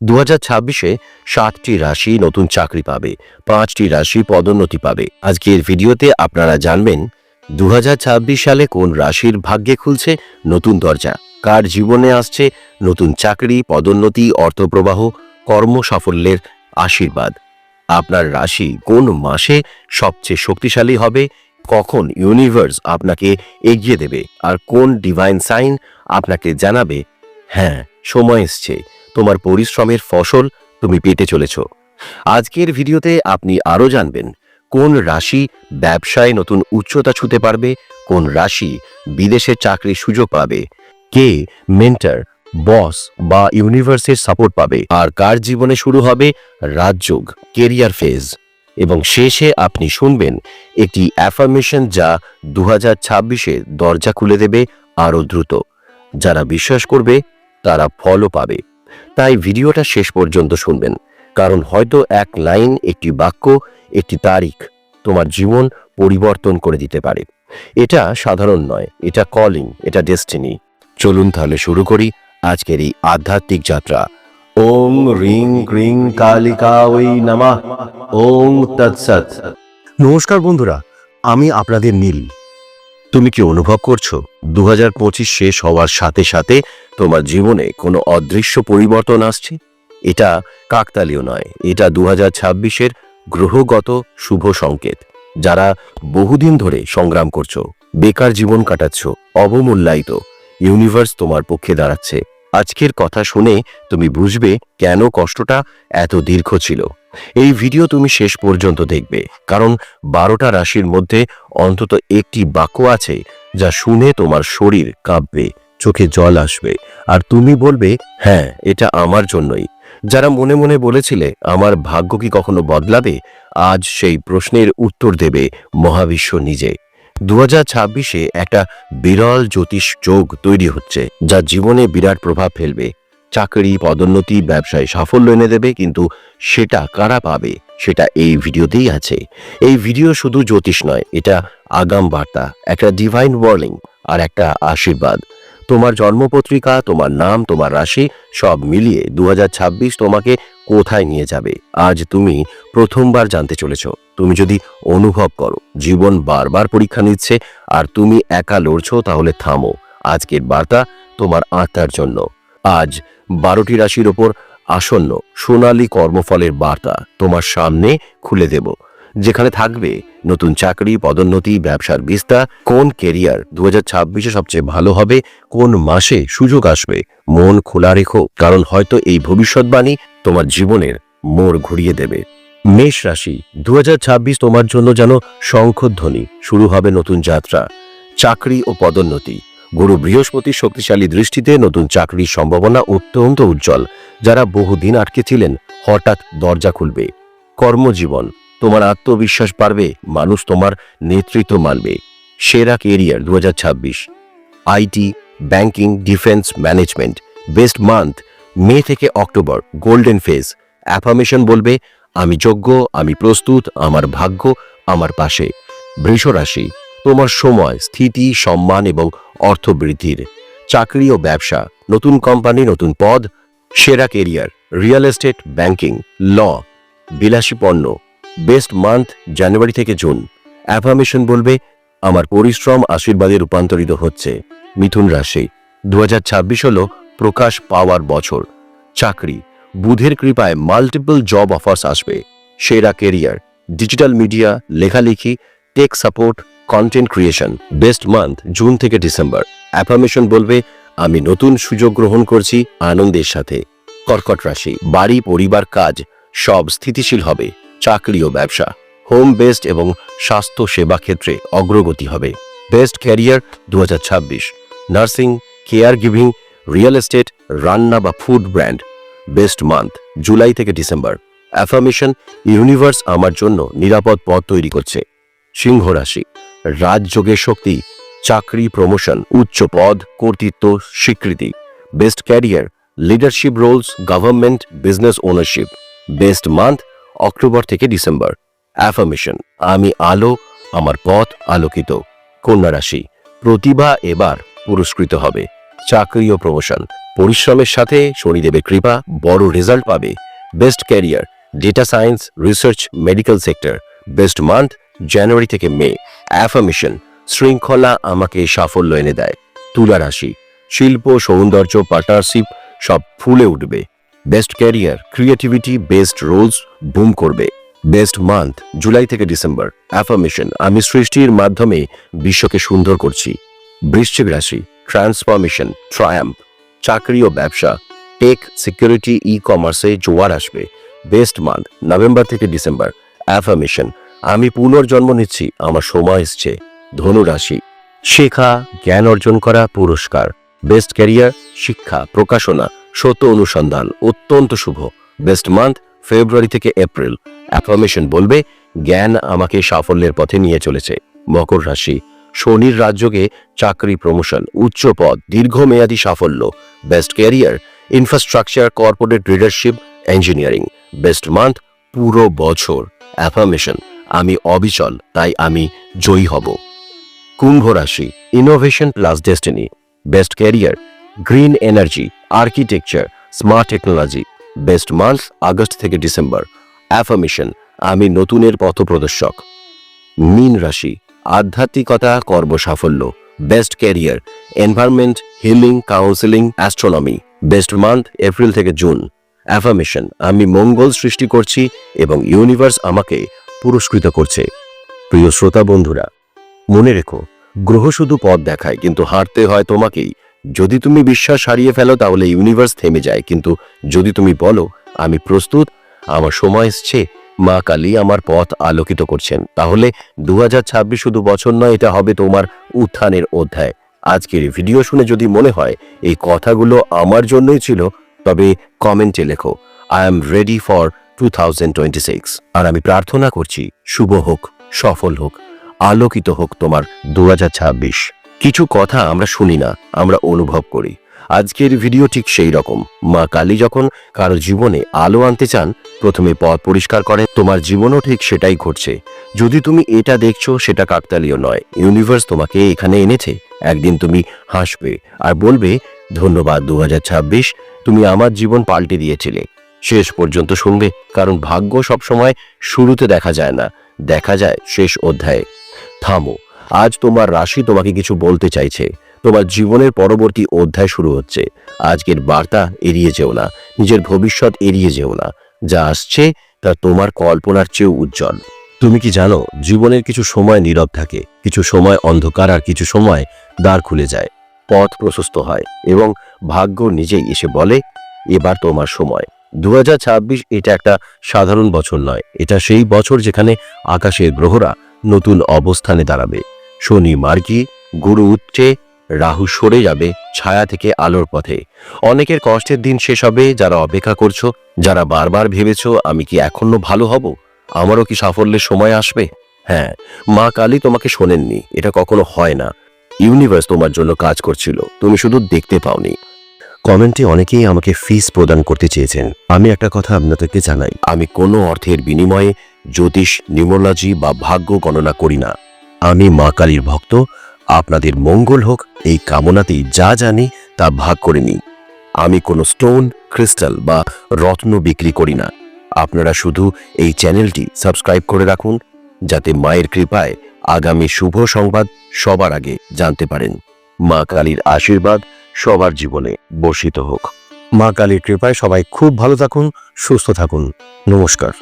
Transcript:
দু হাজার ছাব্বিশে সাতটি রাশি নতুন চাকরি পাবে, পাঁচটি রাশি পদোন্নতি পাবে। আজকের ভিডিওতে আপনারা জানবেন দু হাজার ছাব্বিশ সালে কোন রাশির ভাগ্যে খুলছে নতুন দরজা, কার জীবনে আসছে নতুন চাকরি, পদোন্নতি, অর্থপ্রবাহ কর্ম সাফল্যের আশীর্বাদ। আপনার রাশি কোন মাসে সবচেয়ে শক্তিশালী হবে, কখন ইউনিভার্স আপনাকে এগিয়ে দেবে, আর কোন ডিভাইন সাইন আপনাকে জানাবে হ্যাঁ সময় এসছে। তোমার পরিশ্রমের ফসল তুমি পেতে চলেছ। আজকের ভিডিওতে আপনি আরও জানবেন, কোন রাশি ব্যবসায় নতুন উচ্চতা ছুতে পারবে, কোন রাশি বিদেশে চাকরির সুযোগ পাবে, কে মেন্টার, বস বা ইউনিভার্সের সাপোর্ট পাবে, আর কার জীবনে শুরু হবে রাজযোগ, কেরিয়ার ফেজ। এবং শেষে আপনি শুনবেন একটি অ্যাফার্মেশন যা দু হাজার দরজা খুলে দেবে আরও দ্রুত। যারা বিশ্বাস করবে, তারা ফলও পাবে। তাই ভিডিওটা শেষ পর্যন্ত শুনবেন, কারণ হয়তো এক লাইন, একটি বাক্য, একটি তারিখ তোমার জীবন পরিবর্তন করে দিতে পারে। এটা সাধারণ নয়, এটা কলিং এটা ডেস্টিনি চলুন তাহলে শুরু করি আজকের এই আধ্যাত্মিক যাত্রা। ওম রিং ক্রিং কালিকা ওই নামা, ওম তৎসৎ নমস্কার বন্ধুরা, আমি আপনাদের নীল। তুমি কি অনুভব করছ? দু হাজার পঁচিশ শেষ হওয়ার সাথে সাথে তোমার জীবনে কোনো অদৃশ্য পরিবর্তন আসছে? এটা কাকতালীয় নয়। এটা দু হাজার গ্রহগত শুভ সংকেত, যারা বহুদিন ধরে সংগ্রাম করছ, বেকার জীবন কাটাচ্ছ, অবমূল্যায়িত। ইউনিভার্স তোমার পক্ষে দাঁড়াচ্ছে। আজকের কথা শুনে তুমি বুঝবে কেন কষ্টটা এত দীর্ঘ ছিল। এই ভিডিও তুমি শেষ পর্যন্ত দেখবে, কারণ বারোটা রাশির মধ্যে অন্তত একটি বাক্য আছে যা শুনে তোমার শরীর কাঁপবে। চোখে জল আসবে। আর তুমি বলবে হ্যাঁ এটা আমার জন্যই। যারা মনে মনে বলেছিলে, আমার ভাগ্য কি কখনো বদলাবে? আজ সেই প্রশ্নের উত্তর দেবে মহাবিশ্ব নিজে। দু ছাব্বিশে একটা বিরল জ্যোতিষ যোগ তৈরি হচ্ছে, যা জীবনে বিরাট প্রভাব ফেলবে। চাকরি, পদোন্নতি, ব্যবসায় সাফল্য এনে দেবে, কিন্তু সেটা কারা পাবে, সেটা এই ভিডিওতেই আছে। এই ভিডিও শুধু জ্যোতিষ নয়, এটা আগাম বার্তা একটা ডিভাইন ওয়ার্লিং আর একটা আশীর্বাদ। তোমার জন্মপত্রিকা, তোমার নাম, তোমার রাশি সব মিলিয়ে দু হাজার ছাব্বিশ তোমাকে কোথায় নিয়ে যাবে? আজ তুমি প্রথমবার জানতে চলেছ। তুমি যদি অনুভব করো, জীবন বারবার পরীক্ষা নিচ্ছে আর তুমি একা লড়ছো, তাহলে থামো। আজকের বার্তা তোমার আত্মার জন্য। আজ বারোটি রাশির ওপর আসন্ন সোনালী কর্মফলের বার্তা তোমার সামনে খুলে দেব। যেখানে থাকবে নতুন চাকরি, পদোন্নতি, ব্যবসার বিস্তার, কোন কেরিয়ার দু হাজার সবচেয়ে ভালো হবে, কোন মাসে সুযোগ আসবে, মন খোলা রেখো, কারণ হয়তো এই ভবিষ্যৎবাণী তোমার জীবনের মোড় ঘুরিয়ে দেবে। মেষ রাশি দু তোমার জন্য যেন শঙ্খধ্বনি, শুরু হবে নতুন যাত্রা, চাকরি ও পদোন্নতি। গুরু বৃহস্পতির শক্তিশালী দৃষ্টিতে নতুন চাকরির সম্ভাবনা অত্যন্ত উজ্জ্বল, যারা বহুদিন আটকে ছিলেন, হঠাৎ দরজা খুলবে। কর্মজীবন তোমার আত্মবিশ্বাস বাড়বে, মানুষ তোমার নেতৃত্ব মানবে। সেরা কেরিয়ার দু হাজার ছাব্বিশ। IT, banking, defence management, best month, May থেকে অক্টোবর, গোল্ডেন ফেজ। অ্যাফার্মেশন বলবে, আমি যোগ্য, আমি প্রস্তুত, আমার ভাগ্য আমার পাশে। বৃষ রাশি, তোমার সময়, স্থিতি, সম্মান এবং অর্থ বৃদ্ধির। চাকরি ও ব্যবসা, নতুন কোম্পানি, নতুন পদ। সেরা career real estate banking, law. বিলাসী পণ্য বেস্ট মান্থ জানুয়ারি থেকে জুন। অ্যাফার্মেশন বলবে, আমার পরিশ্রম আশীর্বাদে রূপান্তরিত হচ্ছে। মিথুন রাশি দু হল প্রকাশ পাওয়ার বছর। চাকরি, বুধের কৃপায় মাল্টিপল জব অফার্স আসবে। সেরা কেরিয়ার ডিজিটাল মিডিয়া লেখালেখি tech support content creation best month June থেকে ডিসেম্বর। অ্যাফার্মেশন বলবে, আমি নতুন সুযোগ গ্রহণ করছি আনন্দের সাথে। কর্কট রাশি, বাড়ি, পরিবার, কাজ সব স্থিতিশীল হবে। চাকরি ও ব্যবসা। হোম বেসড এবং স্বাস্থ্য সেবা ক্ষেত্রে অগ্রগতি হবে। বেস্ট ক্যারিয়ার দু হাজার ছাব্বিশ। Nursing care giving real estate রান্না বা food brand best month July থেকে ডিসেম্বর। অ্যাফার্মেশন ইউনিভার্স আমার জন্য নিরাপদ পথ তৈরি করছে। সিংহ রাশি। রাজযোগের শক্তি, চাকরি প্রমোশন উচ্চ পদ, কর্তৃত্ব, স্বীকৃতি। Best career leadership roles government business ownership best month October থেকে ডিসেম্বর। অ্যাফার্মেশন আমি আলো, আমার পথ আলোকিত। কন্যা রাশি, প্রতিভা এবার পুরস্কৃত হবে। চাকরি ও প্রমোশন পরিশ্রমের সাথে শনিদেবের কৃপা বড় রেজাল্ট পাবে। Best career data science research medical sector best month January থেকে মে অ্যাফার্মেশন শৃঙ্খলা আমাকে সাফল্য এনে দেয়। তুলা রাশি, শিল্প, সৌন্দর্য পার্টনারশিপ সব ফুলে উঠবে। Best career creativity best roles boom করবে। বেস্ট মান্থ জুলাই থেকে ডিসেম্বর অ্যাফার্মেশন আমি সৃষ্টির মাধ্যমে বিশ্বকে সুন্দর করছি। বৃশ্চিক রাশি ট্রান্সফরমেশন ট্রায়াম্প চাকরি ও ব্যবসা টেক সিকিউরিটি ই কমার্সে জোয়ার আসবে। বেস্ট মান্থ নভেম্বর থেকে ডিসেম্বর অ্যাফার্মেশন আমি পুনর্জন্ম নিচ্ছি, আমার সময় এসছে। ধনু রাশি, শেখা, জ্ঞান অর্জন করা, পুরস্কার। বেস্ট ক্যারিয়ার শিক্ষা, প্রকাশনা সত্য অনুসন্ধান অত্যন্ত শুভ। বেস্ট মান্থ ফেব্রুয়ারি থেকে এপ্রিল অ্যাফার্মেশন বলবে, জ্ঞান আমাকে সাফল্যের পথে নিয়ে চলেছে। মকর রাশি, শনির রাজ্যকে চাকরি প্রমোশন উচ্চ পদ, দীর্ঘমেয়াদী সাফল্য। Best career infrastructure corporate leadership engineering best month পুরো বছর। অ্যাফার্মেশন আমি অবিচল, তাই আমি জয়ী হব। কুম্ভ রাশি innovation plus destiny best career green energy architecture smart technology best month August থেকে ডিসেম্বর অ্যাফার্মেশন আমি নতুনের পথপ্রদর্শক। মীন রাশি, আধ্যাত্মিকতা, কর্ম সাফল্য। Best career environment healing counselling astronomy best month April থেকে জুন অ্যাফার্মেশন আমি মঙ্গল সৃষ্টি করছি এবং ইউনিভার্স আমাকে পুরস্কৃত করছে। প্রিয় শ্রোতা বন্ধুরা, মনে রেখো, গ্রহ শুধু পথ দেখায়, কিন্তু হাঁটতে হয় তোমাকেই। যদি তুমি বিশ্বাস হারিয়ে ফেলো, তাহলে ইউনিভার্স থেমে যায়। কিন্তু যদি তুমি বলো, আমি প্রস্তুত, আমার সময় এসছে, মা কালী আমার পথ আলোকিত করছেন। তাহলে দু হাজার ছাব্বিশ শুধু বছর নয়, এটা হবে তোমার উত্থানের অধ্যায়। আজকের ভিডিও শুনে যদি মনে হয়, এই কথাগুলো আমার জন্যই ছিল, তবে কমেন্টে লেখো I am ready for two আর আমি প্রার্থনা করছি, শুভ হোক, সফল হোক, আলোকিত হোক তোমার দু হাজার ছাব্বিশ। কিছু কথা আমরা শুনি না, আমরা অনুভব করি। আজকের ভিডিও ঠিক সেই রকম। মা কালী যখন কারও জীবনে আলো আনতে চান, প্রথমে পথ পরিষ্কার করে তোমার জীবনও ঠিক সেটাই ঘটছে। যদি তুমি এটা দেখছ, সেটা কাকতালীয় নয়। ইউনিভার্স তোমাকে এখানে এনেছে, একদিন তুমি হাসবে আর বলবে, ধন্যবাদ দু হাজার ছাব্বিশ, তুমি আমার জীবন পাল্টে দিয়েছিলে। শেষ পর্যন্ত শুনবে, কারণ ভাগ্য সবসময় শুরুতে দেখা যায় না। দেখা যায় শেষ অধ্যায়ে। থামো আজ তোমার রাশি তোমাকে কিছু বলতে চাইছে। তোমার জীবনের পরবর্তী অধ্যায় শুরু হচ্ছে। আজকের বার্তা, এড়িয়ে যেও না। নিজের ভবিষ্যৎ এড়িয়ে যেও না। যা আসছে, তা তোমার কল্পনার চেয়েও উজ্জ্বল। তুমি কি জানো, জীবনের কিছু সময় নীরব থাকে, কিছু সময় অন্ধকার আর কিছু সময় দ্বার খুলে যায়। পথ প্রশস্ত হয় এবং ভাগ্য নিজেই এসে বলে, এবার তোমার সময়। দু হাজার ছাব্বিশ এটা একটা সাধারণ বছর নয়। এটা সেই বছর যেখানে আকাশের গ্রহরা নতুন অবস্থানে দাঁড়াবে। শনি মার্গী, গুরু উচ্চে রাহু সরে যাবে ছায়া থেকে আলোর পথে। অনেকের কষ্টের দিন শেষ হবে, যারা অপেক্ষা করছ, যারা বারবার ভেবেছো, আমি কি এখনও ভালো হব? আমারও কি সাফল্যের সময় আসবে? হ্যাঁ মা কালী তোমাকে শোনেননি, এটা কখনো হয় না। ইউনিভার্স তোমার জন্য কাজ করছিল, তুমি শুধু দেখতে পাওনি। কমেন্টে অনেকেই আমাকে ফিস প্রদান করতে চেয়েছেন। আমি একটা কথা আপনাদেরকে জানাই, আমি কোনো অর্থের বিনিময়ে জ্যোতিষ, নিউমোলজি বা ভাগ্য গণনা করি না। আমি মা কালীর ভক্ত, আপনাদের মঙ্গল হোক, এই কামনাতেই যা জানি তা ভাগ করে নিই। আমি কোনো স্টোন, ক্রিস্টাল বা রত্ন বিক্রি করি না। আপনারা শুধু এই চ্যানেলটি সাবস্ক্রাইব করে রাখুন, যাতে মায়ের কৃপায় আগামী শুভ সংবাদ সবার আগে জানতে পারেন। মা কালীর আশীর্বাদ সবার জীবনে বর্ষিত হোক। মা কালীর কৃপায় সবাই খুব ভালো থাকুন, সুস্থ থাকুন। নমস্কার।